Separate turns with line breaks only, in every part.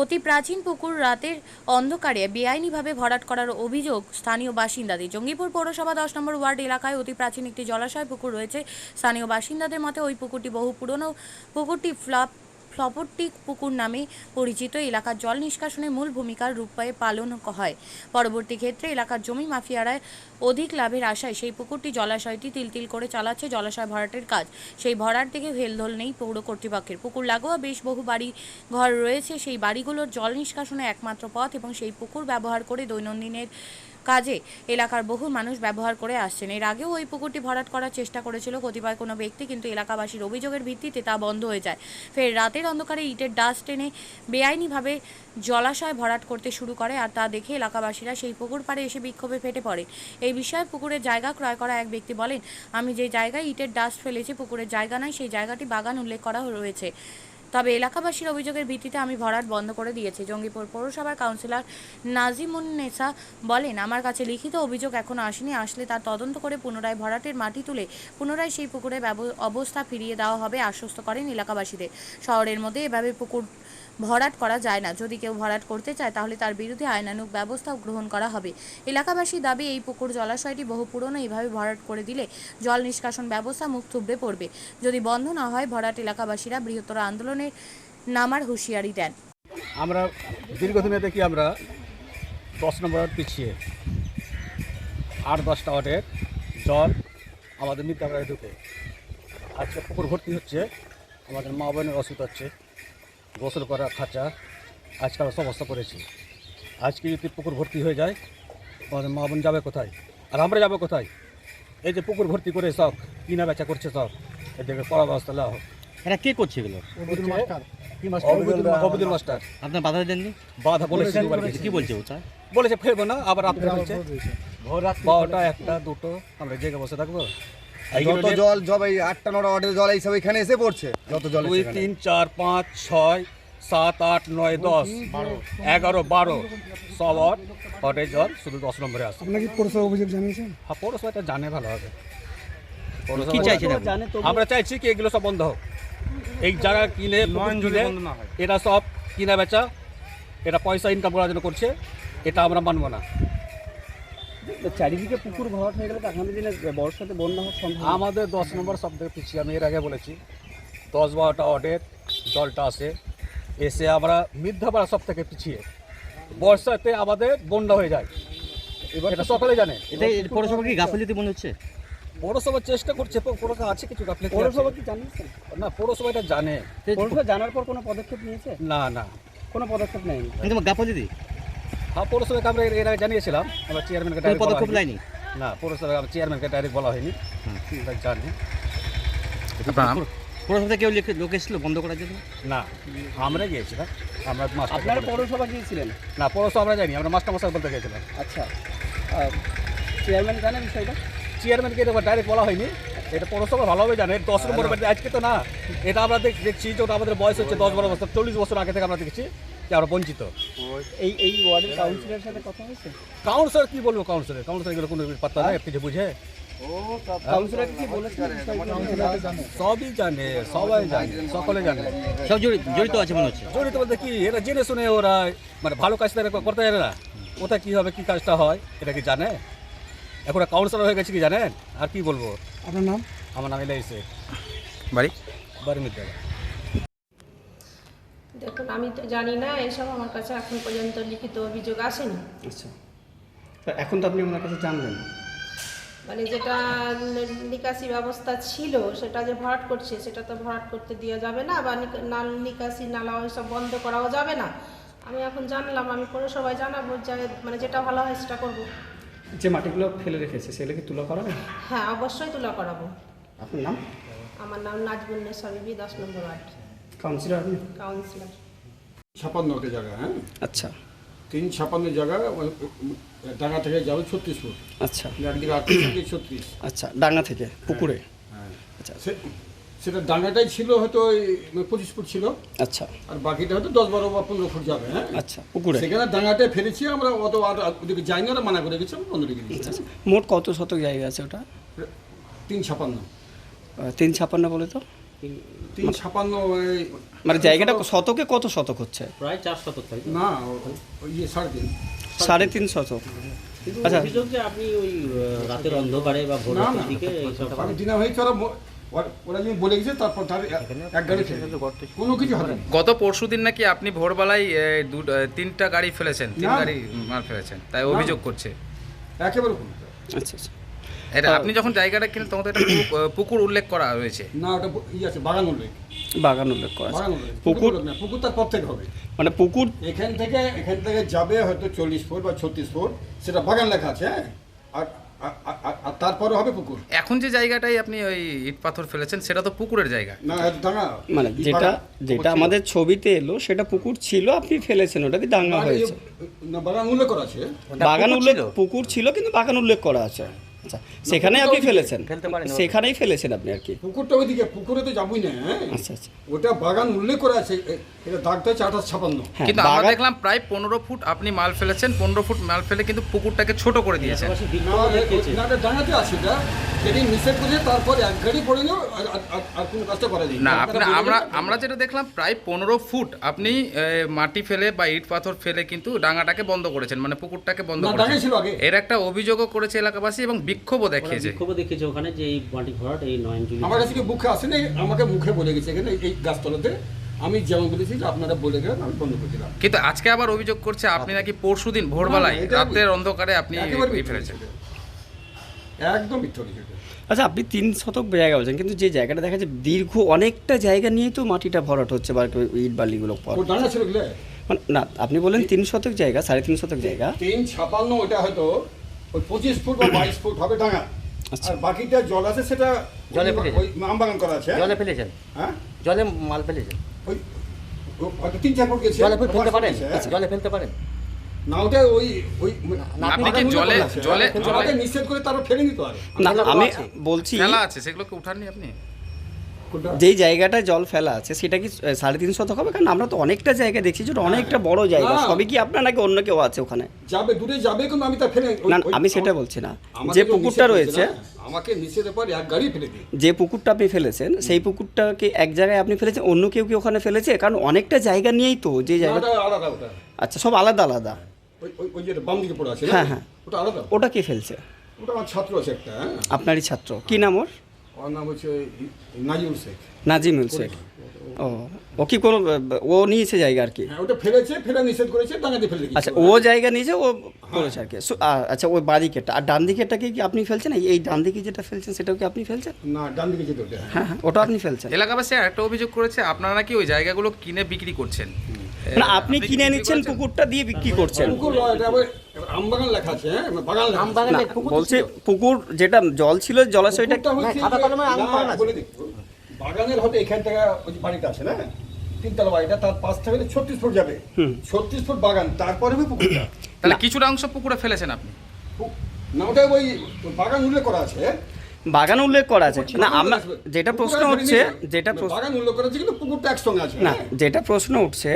অতি প্রাচীন পুকুর রাতের অন্ধকারে বেআইনিভাবে ভরাট করার অভিযোগ স্থানীয় বাসিন্দাদের জঙ্গিপুর পৌরসভা দশ নম্বর ওয়ার্ড এলাকায় অতি প্রাচীন একটি জলাশয় পুকুর রয়েছে স্থানীয় বাসিন্দাদের মতে ওই পুকুরটি বহু পুরনো পুকুরটি ফ্লাপ ফ্লবরটিক পুকুর নামে পরিচিত এলাকার জল নিষ্কাশনের মূল ভূমিকার রূপায় পালন হয় পরবর্তী ক্ষেত্রে এলাকার জমি মাফিয়ারায় অধিক লাভের আশায় সেই পুকুরটি জলাশয়টি তিল তিল করে চালাচ্ছে জলাশয় ভরাটের কাজ সেই ভরার দিকে হেলদোল নেই পৌর কর্তৃপক্ষের পুকুর লাগোয়া বেশ বহু বাড়ি ঘর রয়েছে সেই বাড়িগুলোর জল নিষ্কাশনের একমাত্র পথ এবং সেই পুকুর ব্যবহার করে দৈনন্দিনের কাজে এলাকার বহু মানুষ ব্যবহার করে আসছেন এর আগেও ওই পুকুরটি ভরাট করার চেষ্টা করেছিল কতিপয় কোনো ব্যক্তি কিন্তু এলাকাবাসীর অভিযোগের ভিত্তিতে তা বন্ধ হয়ে যায় ফের রাতের অন্ধকারে ইটের ডাস্ট টেনে বেআইনিভাবে জলাশয় ভরাট করতে শুরু করে আর তা দেখে এলাকাবাসীরা সেই পুকুর পাড়ে এসে বিক্ষোভে ফেটে পড়ে এই বিষয়ে পুকুরের জায়গা ক্রয় করা এক ব্যক্তি বলেন আমি যে জায়গায় ইটের ডাস্ট ফেলেছি পুকুরের জায়গা নয় সেই জায়গাটি বাগান উল্লেখ করা রয়েছে তবে এলাকাবাসীর অভিযোগের ভিত্তিতে আমি ভরাট বন্ধ করে দিয়েছি জঙ্গিপুর পৌরসভার কাউন্সিলর নাজিমুন্নেসা বলেন আমার কাছে লিখিত অভিযোগ এখনো আসেনি আসলে তার তদন্ত করে পুনরায় ভরাটের মাটি তুলে পুনরায় সেই পুকুরে অবস্থা ফিরিয়ে দেওয়া হবে আশ্বস্ত করেন এলাকাবাসীদের শহরের মধ্যে এভাবে পুকুর ভরাট করা যায় না যদি কেউ ভরাট করতে চায় তাহলে তার বিরুদ্ধে আইনানুক ব্যবস্থা গ্রহণ করা হবে এলাকাবাসী দাবি এই পুকুর জলাশয়টি বহু পুরনো এইভাবে ভরাট করে দিলে জল নিষ্কাশন ব্যবস্থা মুখ থুবড়ে পড়বে যদি বন্ধ না হয় ভরাট এলাকাবাসীরা বৃহত্তর আন্দোলনে সেখানে নামার হুঁশিয়ারি দেন
আমরা দীর্ঘদিনে দেখি আমরা দশ নম্বর ওয়ার্ড পিছিয়ে আট দশটা ওয়ার্ডের জল আমাদের মিথ্যাগারে ঢুকে আজকে পুকুর ভর্তি হচ্ছে আমাদের মা বোনের অসুখ হচ্ছে গোসল করা খাঁচা আজকে আমরা সমস্যা করেছি আজকে যদি পুকুর ভর্তি হয়ে যায় আমাদের মা বোন যাবে কোথায় আর আমরা যাবো কোথায় এই যে পুকুর ভর্তি করে সব কিনা বেচা করছে সব এদেরকে পরামর্শ ব্যবস্থা হোক
এটা কে করছে এগুলো অবদুল মাস্টার আপনার বাধা দেননি বাধা বলেছে কি বলছে ওটা
বলেছে ফেরবো না আবার রাত্রে বলছে ভোর রাত বারোটা একটা দুটো আমরা জেগে বসে থাকবো যত জল জব এই আটটা নটা অর্ডার জল এইসব এখানে এসে পড়ছে যত জল দুই তিন চার পাঁচ ছয় সাত আট নয় দশ এগারো বারো সব হটে জল শুধু দশ নম্বরে আসে
আপনার কি পৌরসভা অভিযোগ জানিয়েছেন
হ্যাঁ পৌরসভাটা জানে ভালো হবে চাইছি আমরা চাইছি কি এগুলো সব বন্ধ হোক এই যারা কিনে কিনে এটা সব কিনা বেচা এটা পয়সা ইনকাম করার জন্য করছে এটা আমরা মানব না
চারিদিকে পুকুর ভরাট হয়ে গেলে আগামী দিনে বর্ষাতে বন্যা হওয়ার সম্ভব
আমাদের দশ নম্বর সব থেকে পিছিয়ে আমি এর আগে বলেছি দশ বারোটা অডের জলটা আসে এসে আমরা মিথ্যাপাড়া সব থেকে পিছিয়ে বর্ষাতে আমাদের বন্যা হয়ে যায় এবার এটা সকালে জানে
এটা পৌরসভা কি গাফিলিতে মনে হচ্ছে
পৌরসভা চেষ্টা করছে পৌরসভা আছে কিছু আপনি
পৌরসভা কি জানিস
না পৌরসভা এটা জানে
পৌরসভা জানার পর কোনো পদক্ষেপ নিয়েছে না না কোনো পদক্ষেপ নেয়নি কিন্তু দিদি
হ্যাঁ পৌরসভাকে আমরা এর আগে জানিয়েছিলাম আমরা চেয়ারম্যানকে ডাইরেক্ট পদক্ষেপ নেয়নি না আমরা চেয়ারম্যানকে ডাইরেক্ট বলা হয়নি জানি
পৌরসভা কেউ লোক এসেছিল বন্ধ করার জন্য
না আমরা গিয়েছিলাম
আমরা আপনারা পৌরসভা গিয়েছিলেন
না পৌরসভা আমরা জানি আমরা মাস্টার মশাই বলতে গিয়েছিলাম
আচ্ছা চেয়ারম্যান জানে বিষয়টা
চেয়ারম্যানকে এটা ডাইরেক্ট বলা হয়নি এটা পৌরসভা ভালোভাবে জানে দশ নম্বর বাড়িতে আজকে তো না এটা আমরা দেখছি যে আমাদের বয়স হচ্ছে দশ বারো বছর চল্লিশ বছর আগে থেকে আমরা দেখছি যে আমরা বঞ্চিত
এই এই ওয়ার্ডের কাউন্সিলরের সাথে কথা হয়েছে
কাউন্সিলর কি বলবো কাউন্সিলর কাউন্সিলর এগুলো কোনো পাত্তা নাই কিছু বুঝে সবই জানে সবাই জানে সকলে জানে
সব জড়িত আছে মনে হচ্ছে
জড়িত জেনে শুনে ওরা মানে ভালো কাজটা করতে জানে না কোথায় কী হবে কী কাজটা হয় এটা কি জানে এখন কাউন্সিলর হয়ে গেছে কি জানেন আর কি বলবো আপনার নাম আমার নাম এলাই বাড়ি বাড়ি
দেখুন আমি তো জানি না এসব আমার কাছে এখন পর্যন্ত লিখিত অভিযোগ আসেনি
আচ্ছা এখন তো আপনি আমার কাছে জানলেন
মানে যেটা নিকাশি ব্যবস্থা ছিল সেটা যে ভরাট করছে সেটা তো ভরাট করতে দেওয়া যাবে না বা নাল নিকাশি নালা সব বন্ধ করাও যাবে না আমি এখন জানলাম আমি সবাই জানাবো যে মানে যেটা ভালো হয় সেটা করবো
যে মাটিগুলো ফেলে রেখেছে সেগুলোকে তুলা করাবে
হ্যাঁ অবশ্যই তুলা করাবো আপনার নাম আমার নাম নাজমুন্নেসা বিবি দশ নম্বর ওয়ার্ড কাউন্সিলর আপনি কাউন্সিলর
ছাপান্নটা জায়গা হ্যাঁ আচ্ছা তিন ছাপান্ন জায়গা ডাঙ্গা থেকে যাবে ছত্রিশ ফুট আচ্ছা ছত্রিশ
আচ্ছা ডাঙ্গা থেকে পুকুরে
হ্যাঁ, হ্যাঁ। আচ্ছা সেটা ডাঙ্গাটাই ছিল হয়তো পঁচিশ ফুট ছিল আচ্ছা আর বাকিটা হয়তো দশ বারো বা পনেরো ফুট যাবে হ্যাঁ আচ্ছা পুকুরে সেখানে ডাঙাটাই ফেলেছি আমরা অত আর ওদিকে যাইনি না মানা করে গেছি আমরা পনেরো রেখে আচ্ছা,
হ্যাঁ? মোট কত শতক জায়গা আছে ওটা তিন ছাপান্ন তিন ছাপান্ন বলে তো তিন ছাপান্ন মানে জায়গাটা শতকে কত শতক হচ্ছে
প্রায় চার শতক
না ইয়ে সাড়ে তিন
সাড়ে তিন শতক
আচ্ছা অভিযোগ যে আপনি ওই রাতের অন্ধকারে বা ভোরের দিকে
আমি দিনা ভাই ওরা যদি বলে গেছে তারপর
কোনো কিছু হবে গত পরশু দিন নাকি আপনি ভোরবেলায় তিনটা গাড়ি ফেলেছেন তিন গাড়ি মাল ফেলেছেন তাই অভিযোগ করছে একেবারে আচ্ছা আচ্ছা এটা আপনি যখন জায়গাটা কিনেন তখন এটা পুকুর উল্লেখ করা হয়েছে
না ওটা ই আছে বাগান উল্লেখ
বাগান উল্লেখ করা পুকুর
পুকুর পুকুর পর থেকে হবে মানে পুকুর এখান থেকে এখান থেকে যাবে হয়তো চল্লিশ ফুট বা ছত্রিশ ফুট সেটা বাগান লেখা আছে হ্যাঁ আর আর তারপরে হবে পুকুর
এখন যে জায়গাটাই আপনি ওই ইট পাথর ফেলেছেন সেটা তো পুকুরের জায়গা
না ডাঙা মানে যেটা যেটা আমাদের ছবিতে এলো সেটা পুকুর ছিল আপনি ফেলেছেন ওটা কি ডাঙ্গা হয়েছে
না বাগান উল্লেখ করা আছে
বাগান উল্লেখ পুকুর ছিল কিন্তু বাগান উল্লেখ করা আছে আচ্ছা সেখানে আপনি ফেলেছেন সেখানেই ফেলেছেন আপনি আর কি
পুকুরটা ওইদিকে পুকুরে তো যাবই না হ্যাঁ? আচ্ছা আচ্ছা ওটা বাগান উল্লেখ করা আছে এটা আঠাশ ছাপান্ন
হ্যাঁ, কিন্তু আমরা দেখলাম প্রায় পনেরো ফুট আপনি মাল ফেলেছেন পনেরো ফুট মাল ফেলে কিন্তু পুকুরটাকে ছোট করে দিয়েছেন
হ্যাঁ, ডাঙাতে আছে
না আমরা আমরা যেটা দেখলাম প্রায় পনেরো ফুট আপনি মাটি ফেলে বা ইট পাথর ফেলে কিন্তু ডাঙাটাকে বন্ধ করেছেন মানে পুকুরটাকে বন্ধ করেছেন এর একটা অভিযোগও করেছে এলাকাবাসী এবং বিক্ষোভও দেখিয়েছে
বিক্ষোভও দেখিয়েছে ওখানে যে এই বাটি ভরাট এই নয়ন জুলি
আমার কাছে কি মুখে আসে আসেনি আমাকে মুখে বলে গেছে এখানে এই গাছতলাতে আমি যেমন বলেছি যে আপনারা বলে গেলেন আমি বন্ধ করে দিলাম
কিন্তু আজকে আবার অভিযোগ করছে আপনি নাকি পরশু দিন ভোরবেলায় রাতের অন্ধকারে আপনি ফেলেছেন
একদম মিথ্যা
আচ্ছা আপনি তিন শতক জায়গা বলছেন কিন্তু যে জায়গাটা দেখা যাচ্ছে দীর্ঘ অনেকটা জায়গা নিয়ে তো মাটিটা ভরাট হচ্ছে বা ইট বালিগুলো মানে না আপনি বলেন তিন শতক জায়গা সাড়ে তিন শতক জায়গা
তিন ছাপান্ন ওইটা হয়তো ওই পঁচিশ ফুট বা বাইশ ফুট হবে ডাঙা আচ্ছা। আর বাকিটা জল আছে সেটা জলে ওই আম বাগান করা আছে হ্যাঁ?
জলে হ্যাঁ জলে মাল ফেলে
ওই তিন চার ফুট
জলে ফেলতে পারেন হ্যাঁ? জলে ফেলতে পারেন
না ওটা ওই জলে করে ফেলে নিতে
আমি বলছি
আছে সেগুলোকে উঠাননি আপনি
যেই জায়গাটায় জল ফেলা আছে সেটা কি সাড়ে তিন শতক হবে কারণ আমরা তো অনেকটা জায়গা দেখছি যেটা হ্যাঁ। অনেকটা বড় জায়গা সবই কি আপনার নাকি অন্য কেউ আছে ওখানে
যাবে দূরে যাবে কিন্তু আমি তা ফেলে
না আমি সেটা বলছি না যে পুকুরটা রয়েছে
আমাকে নিচের পর এক গাড়ি ফেলে দিই
যে পুকুরটা আপনি ফেলেছেন সেই পুকুরটাকে এক জায়গায় আপনি ফেলেছেন অন্য কেউ কি ওখানে ফেলেছে কারণ অনেকটা জায়গা নিয়েই তো যে জায়গা আচ্ছা সব আলাদা আলাদা
হ্যাঁ হ্যাঁ ওটা আলাদা
ওটা কে ফেলছে
ওটা আমার ছাত্র আছে একটা হ্যাঁ।
আপনারই ছাত্র কি নাম ওর নাজিমুল শেখ ও ও কি কোনো ও নিয়েছে জায়গা আর কি হ্যাঁ,
ওটা নিষেধ করেছে
আচ্ছা ও জায়গা নিয়েছে ও আর কি আচ্ছা আর ডান কি আপনি ফেলছেন এই ডান দিকে যেটা ফেলছেন সেটাও কি আপনি ফেলছেন ওটা হ্যাঁ। হ্যাঁ, আপনি ফেলছেন
এলাকাবাসী একটা অভিযোগ করেছে আপনারা নাকি ওই জায়গাগুলো কিনে বিক্রি করছেন
মানে আপনি কিনে নিচ্ছেন পুকুরটা দিয়ে বিক্রি করছেন
হ্যাঁ?
বলছে পুকুর যেটা জল ছিল জলাশয়টা
বাগানের হতে এখান থেকে ওই বাড়িটা আছে না তিনতলা বাড়িটা তার পাশ থেকে ছত্রিশ ফুট যাবে ছত্রিশ ফুট বাগান তারপরে পুকুরটা
তাহলে কিছুটা অংশ পুকুরে ফেলেছেন আপনি
না ওটা ওই বাগান উল্লেখ করা আছে
বাগান উল্লেখ করা আছে না আমরা যেটা প্রশ্ন হচ্ছে যেটা
বাগান উল্লেখ করা আছে কিন্তু পুকুরটা একসঙ্গে আছে
না হ্যাঁ। যেটা প্রশ্ন উঠছে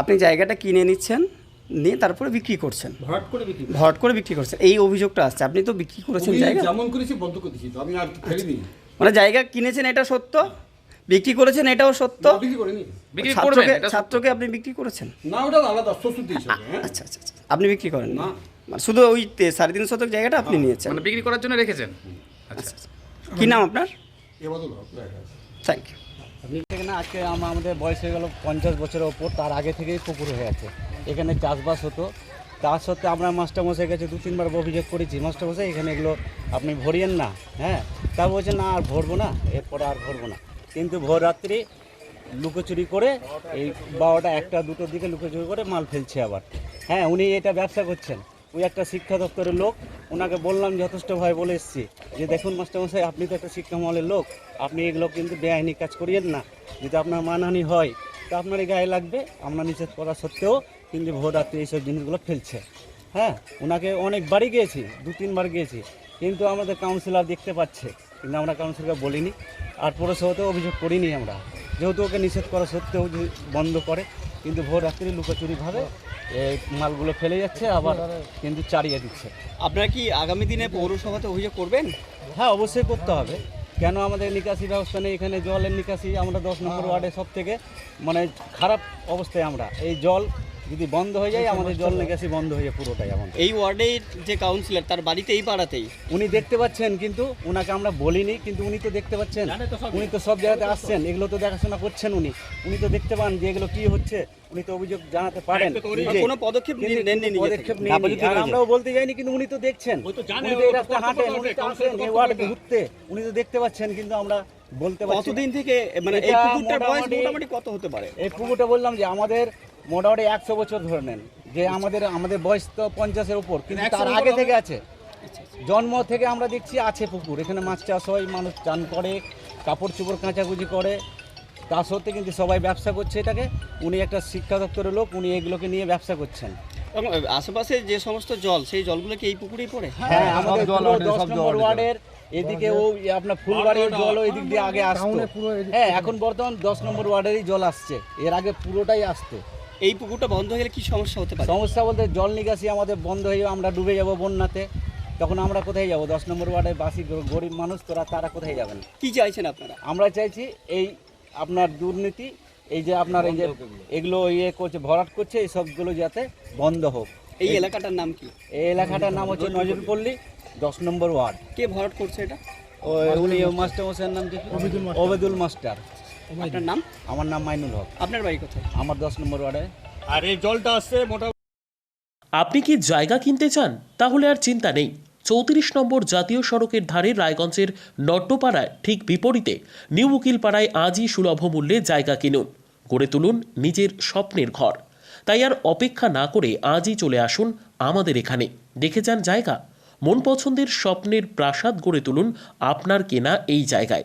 আপনি জায়গাটা কিনে নিচ্ছেন নিয়ে তারপরে বিক্রি করছেন ভরাট করে বিক্রি ভরাট করে বিক্রি করছেন এই অভিযোগটা আসছে আপনি তো বিক্রি করেছেন জায়গা
যেমন করেছি বন্ধ করে দিয়েছি আমি আর দিই আচ্ছা।
মানে জায়গা কিনেছেন এটা সত্য বিক্রি করেছেন এটাও সত্য বিক্রি ছাত্রকে আপনি বিক্রি করেছেন
না ওটা আলাদা হ্যাঁ।
আচ্ছা, আচ্ছা আচ্ছা আপনি বিক্রি করেন না মানে শুধু ওই সাড়ে তিন শতক জায়গাটা আপনি নিয়েছেন মানে
বিক্রি করার জন্য রেখেছেন
আচ্ছা। আচ্ছা। কি নাম আপনার থ্যাংক
ইউ এখানে আজকে আমাদের বয়স হয়ে গেল পঞ্চাশ বছরের ওপর তার আগে থেকেই পুকুর হয়ে আছে এখানে চাষবাস হতো তার সত্ত্বে আমরা মাস্টারমশাই কাছে দু তিনবার অভিযোগ করেছি মাস্টারমশাই এখানে এগুলো আপনি ভরিয়েন না হ্যাঁ তা বলছে না আর ভরবো না এরপরে আর ভরবো না কিন্তু ভোর রাত্রি লুকোচুরি করে এই বারোটা একটা দুটোর দিকে লুকোচুরি করে মাল ফেলছে আবার হ্যাঁ উনি এটা ব্যবসা করছেন ওই একটা শিক্ষা দপ্তরের লোক ওনাকে বললাম যথেষ্ট ভাই বলে এসেছি যে দেখুন মাস্টারমশাই আপনি তো একটা শিক্ষামলের লোক আপনি এগুলো কিন্তু বেআইনি কাজ করিয়েন না যদি আপনার মানহানি হয় তো আপনারই গায়ে লাগবে আমরা নিষেধ করা সত্ত্বেও কিন্তু আত্মীয় এইসব জিনিসগুলো ফেলছে হ্যাঁ ওনাকে অনেকবারই গিয়েছি দু তিনবার গিয়েছি কিন্তু আমাদের কাউন্সিলর দেখতে পাচ্ছে কিন্তু আমরা কাউন্সিলকে বলিনি আর পৌরসভাতেও অভিযোগ করিনি আমরা যেহেতু ওকে নিষেধ করা সত্ত্বেও বন্ধ করে কিন্তু ভোর রাত্রি লুকাচুরিভাবে এই মালগুলো ফেলে যাচ্ছে আবার কিন্তু চাড়িয়ে দিচ্ছে
আপনারা কি আগামী দিনে পৌরসভাতে অভিযোগ করবেন
হ্যাঁ অবশ্যই করতে হবে কেন আমাদের নিকাশি ব্যবস্থা নেই এখানে জলের নিকাশি আমরা দশ নম্বর হ্যাঁ। ওয়ার্ডে সব থেকে মানে খারাপ অবস্থায় আমরা এই জল যদি বন্ধ হয়ে যায় আমাদের জল নিকাশি বন্ধ হয়ে যায় পুরোটাই আমাদের
এই ওয়ার্ডের যে কাউন্সিলর তার বাড়িতে এই পাড়াতেই
উনি দেখতে পাচ্ছেন কিন্তু ওনাকে আমরা বলিনি কিন্তু উনি তো দেখতে পাচ্ছেন উনি তো সব জায়গাতে আসছেন এগুলো তো দেখাশোনা করছেন উনি উনি তো দেখতে পান যে এগুলো কি হচ্ছে উনি তো অভিযোগ জানাতে পারেন
কোনো পদক্ষেপ নেননি
পদক্ষেপ আর আমরাও বলতে যাইনি কিন্তু উনি তো দেখছেন উনি তো এই রাস্তা হাঁটেন উনি তো আসেন এই ওয়ার্ডে ঘুরতে উনি তো দেখতে পাচ্ছেন কিন্তু আমরা বলতে পারছি
কতদিন থেকে মানে এই পুকুরটার বয়স মোটামুটি কত হতে পারে
এই পুকুরটা বললাম যে আমাদের মোটামুটি একশো বছর ধরে নেন যে আমাদের আমাদের বয়স তো পঞ্চাশের উপর কিন্তু তার আগে থেকে আছে আচ্ছা, আচ্ছা। জন্ম থেকে আমরা দেখছি আছে পুকুর এখানে মাছ চাষ হয় মানুষ চান করে কাপড় চোপড় কাঁচাকুচি করে তা সত্ত্বে কিন্তু সবাই ব্যবসা করছে এটাকে উনি একটা শিক্ষা দপ্তরের লোক উনি এগুলোকে নিয়ে ব্যবসা করছেন
এবং আশেপাশে যে সমস্ত জল সেই জলগুলো কি এই পুকুরেই পড়ে
হ্যাঁ, হ্যাঁ আমাদের দশ নম্বর ওয়ার্ডের এদিকে ও আপনার ফুলবাড়ির ওই দিক দিয়ে আগে আসতো হ্যাঁ এখন বর্তমান দশ নম্বর ওয়ার্ডেরই জল আসছে এর আগে পুরোটাই আসতো
এই পুকুরটা বন্ধ হয়ে গেলে কী সমস্যা হতে পারে
সমস্যা বলতে জল নিকাশি আমাদের বন্ধ হয়ে যাবে আমরা ডুবে যাব বন্যাতে তখন আমরা কোথায় যাব দশ নম্বর ওয়ার্ডে বাসি গরিব মানুষ তোরা তারা কোথায় যাবেন
কি চাইছেন আপনারা
আমরা চাইছি এই আপনার দুর্নীতি এই যে আপনার এই যে এগুলো ইয়ে করছে ভরাট করছে এই সবগুলো যাতে বন্ধ হোক
এই এলাকাটার নাম কি
এই এলাকাটার নাম হচ্ছে নজরুলপল্লী দশ নম্বর ওয়ার্ড
কে ভরাট করছে এটা
ওই উনি মাস্টার মশাইয়ের নাম কি
অবেদুল মাস্টার আপনার নাম
আমার নাম মাইনুল হক
আপনার বাড়ি কোথায়
আমার দশ নম্বর ওয়ার্ডে
আর এই জলটা আসছে মোটা
আপনি কি জায়গা কিনতে চান তাহলে আর চিন্তা নেই চৌত্রিশ নম্বর জাতীয় সড়কের ধারে রায়গঞ্জের নট্টপাড়ায় ঠিক বিপরীতে নিউ উকিলপাড়ায় আজই সুলভ মূল্যে জায়গা কিনুন গড়ে তুলুন নিজের স্বপ্নের ঘর তাই আর অপেক্ষা না করে আজই চলে আসুন আমাদের এখানে দেখে যান জায়গা মন পছন্দের স্বপ্নের প্রাসাদ গড়ে তুলুন আপনার কেনা এই জায়গায়